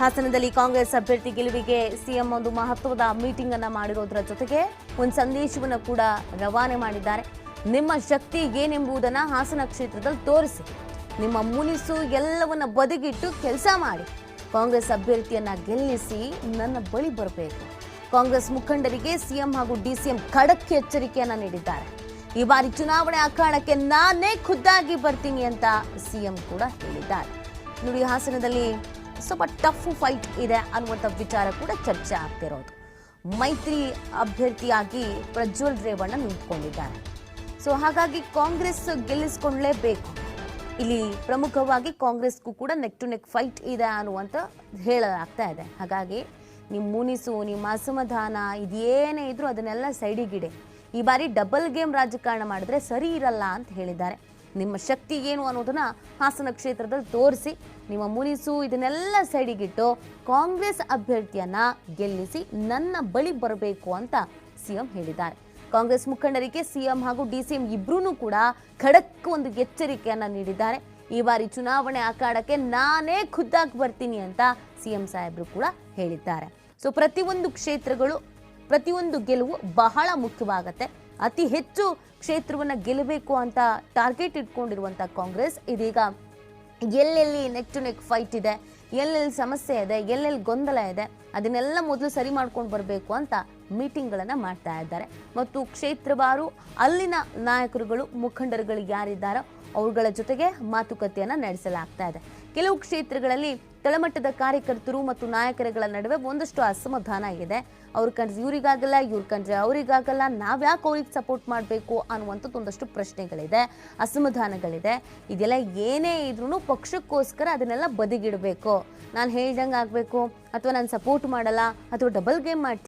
ಹಾಸನದಲ್ಲಿ ಕಾಂಗ್ರೆಸ್ ಅಭ್ಯರ್ಥಿ ಗೆಲುವಿಗೆ ಸಿಎಂ ಒಂದು ಮಹತ್ವದ ಮೀಟಿಂಗ್ ಅನ್ನ ಮಾಡಿರೋದ್ರ ಜೊತೆಗೆ ಒಂದು ಸಂದೇಶವನ್ನು ಕೂಡ ರವಾನೆ ಮಾಡಿದ್ದಾರೆ. ನಿಮ್ಮ ಶಕ್ತಿ ಏನೆಂಬುದನ್ನ ಹಾಸನ ಕ್ಷೇತ್ರದಲ್ಲಿ ತೋರಿಸಿ. ನಿಮ್ಮ ಮುನಿಸು ಎಲ್ಲವನ್ನ ಬದಿಗಿಟ್ಟು ಕೆಲಸ ಮಾಡಿ. ಕಾಂಗ್ರೆಸ್ ಅಭ್ಯರ್ಥಿಯನ್ನ ಗೆಲ್ಲಿಸಿ ನನ್ನ ಬಳಿ ಬರಬೇಕು. ಕಾಂಗ್ರೆಸ್ ಮುಖಂಡರಿಗೆ ಸಿಎಂ ಹಾಗೂ ಡಿಸಿಎಂ ಖಡಕ್ ಎಚ್ಚರಿಕೆಯನ್ನ ನೀಡಿದ್ದಾರೆ. ಈ ಬಾರಿ ಚುನಾವಣೆ ಅಖಾಡಕ್ಕೆ ನಾನೇ ಖುದ್ದಾಗಿ ಬರ್ತೀನಿ ಅಂತ ಸಿಎಂ ಕೂಡ ಹೇಳಿದ್ದಾರೆ. ನುಡಿ ಹಾಸನದಲ್ಲಿ ಸ್ವಲ್ಪ ಟಫ್ ಫೈಟ್ ಇದೆ ಅನ್ನುವಂಥ ವಿಚಾರ ಕೂಡ ಚರ್ಚೆ ಆಗ್ತಿರೋದು ಮೈತ್ರಿ ಅಭ್ಯರ್ಥಿಯಾಗಿ ಪ್ರಜ್ವಲ್ ರೇವಣ್ಣ ನಿಂತ್ಕೊಂಡಿದ್ದಾರೆ. ಸೊ ಹಾಗಾಗಿ ಕಾಂಗ್ರೆಸ್ ಗೆಲ್ಲಿಸ್ಕೊಳ್ಳೇಬೇಕು ಇಲ್ಲಿ ಪ್ರಮುಖವಾಗಿ ಕಾಂಗ್ರೆಸ್ಗೂ ಕೂಡ ನೆಕ್ ಟು ನೆಕ್ ಫೈಟ್ ಇದೆ ಅನ್ನುವಂಥ ಹೇಳಲಾಗ್ತಾ ಇದೆ. ಹಾಗಾಗಿ ನಿಮ್ಮ ಮುನಿಸು ನಿಮ್ಮ ಅಸಮಾಧಾನ ಇದೇನೇ ಇದ್ರೂ ಅದನ್ನೆಲ್ಲ ಸೈಡಿಗಿಡೆ. ಈ ಬಾರಿ ಡಬಲ್ ಗೇಮ್ ರಾಜಕಾರಣ ಮಾಡಿದ್ರೆ ಸರಿ ಇರಲ್ಲ ಅಂತ ಹೇಳಿದ್ದಾರೆ. ನಿಮ್ಮ ಶಕ್ತಿ ಏನು ಅನ್ನೋದನ್ನು ಹಾಸನ ಕ್ಷೇತ್ರದಲ್ಲಿ ತೋರಿಸಿ, ನಿಮ್ಮ ಮುನಿಸು ಇದನ್ನೆಲ್ಲ ಸೈಡಿಗಿಟ್ಟು ಕಾಂಗ್ರೆಸ್ ಅಭ್ಯರ್ಥಿಯನ್ನ ಗೆಲ್ಲಿಸಿ ನನ್ನ ಬಳಿ ಬರಬೇಕು ಅಂತ ಸಿಎಂ ಹೇಳಿದ್ದಾರೆ. ಕಾಂಗ್ರೆಸ್ ಮುಖಂಡರಿಗೆ ಸಿಎಂ ಹಾಗೂ ಡಿಸಿಎಂ ಇಬ್ರು ಕೂಡ ಖಡಕ್ ಒಂದು ಎಚ್ಚರಿಕೆಯನ್ನು ನೀಡಿದ್ದಾರೆ. ಈ ಬಾರಿ ಚುನಾವಣೆ ಅಖಾಡಕ್ಕೆ ನಾನೇ ಖುದ್ದಾಗಿ ಬರ್ತೀನಿ ಅಂತ ಸಿಎಂ ಸಾಹೇಬರು ಕೂಡ ಹೇಳಿದ್ದಾರೆ. ಸೊ ಪ್ರತಿಯೊಂದು ಕ್ಷೇತ್ರಗಳು, ಪ್ರತಿಯೊಂದು ಗೆಲುವು ಬಹಳ ಮುಖ್ಯವಾಗತ್ತೆ. ಅತಿ ಹೆಚ್ಚು ಕ್ಷೇತ್ರವನ್ನು ಗೆಲ್ಲಬೇಕು ಅಂತ ಟಾರ್ಗೆಟ್ ಇಟ್ಕೊಂಡಿರುವಂಥ ಕಾಂಗ್ರೆಸ್. ಇದೀಗ ಎಲ್ಲೆಲ್ಲಿ ನೆಕ್ ಟು ನೆಕ್ ಫೈಟ್ ಇದೆ, ಎಲ್ಲೆಲ್ಲಿ ಸಮಸ್ಯೆ ಇದೆ, ಎಲ್ಲೆಲ್ಲಿ ಗೊಂದಲ ಇದೆ, ಅದನ್ನೆಲ್ಲ ಮೊದಲು ಸರಿ ಮಾಡ್ಕೊಂಡು ಬರಬೇಕು ಅಂತ ಮೀಟಿಂಗ್ಗಳನ್ನು ಮಾಡ್ತಾ ಇದ್ದಾರೆ. ಮತ್ತು ಕ್ಷೇತ್ರವಾರು, ಅಲ್ಲಿನ ನಾಯಕರುಗಳು, ಮುಖಂಡರುಗಳು ಯಾರಿದ್ದಾರೋ ಅವುಗಳ ಜೊತೆಗೆ ಮಾತುಕತೆಯನ್ನು ನಡೆಸಲಾಗ್ತಾ ಇದೆ. ಕೆಲವು ಕ್ಷೇತ್ರಗಳಲ್ಲಿ ತಳಮಟ್ಟದ ಕಾರ್ಯಕರ್ತರು ಮತ್ತು ನಾಯಕರುಗಳ ನಡುವೆ ಒಂದಷ್ಟು ಅಸಮಾಧಾನ ಇದೆ. ಅವ್ರ ಕಂಡ್ರೆ ಇವರಿಗಾಗಲ್ಲ, ಇವ್ರ ಕಂಡ್ರೆ ಅವರಿಗಾಗಲ್ಲ, ನಾವ್ಯಾಕೆ ಅವ್ರಿಗೆ ಸಪೋರ್ಟ್ ಮಾಡಬೇಕು ಅನ್ನುವಂಥದ್ದು ಒಂದಷ್ಟು ಪ್ರಶ್ನೆಗಳಿದೆ, ಅಸಮಾಧಾನಗಳಿದೆ. ಇದೆಲ್ಲ ಏನೇ ಇದ್ರೂ ಪಕ್ಷಕ್ಕೋಸ್ಕರ ಅದನ್ನೆಲ್ಲ ಬದಿಗಿಡಬೇಕು. ನಾನು ಹೇಳ್ದಂಗೆ ಆಗಬೇಕು, ಅಥವಾ ನಾನು ಸಪೋರ್ಟ್ ಮಾಡಲ್ಲ, ಅಥವಾ ಡಬಲ್ ಗೇಮ್ ಮಾಡ್ತೀನಿ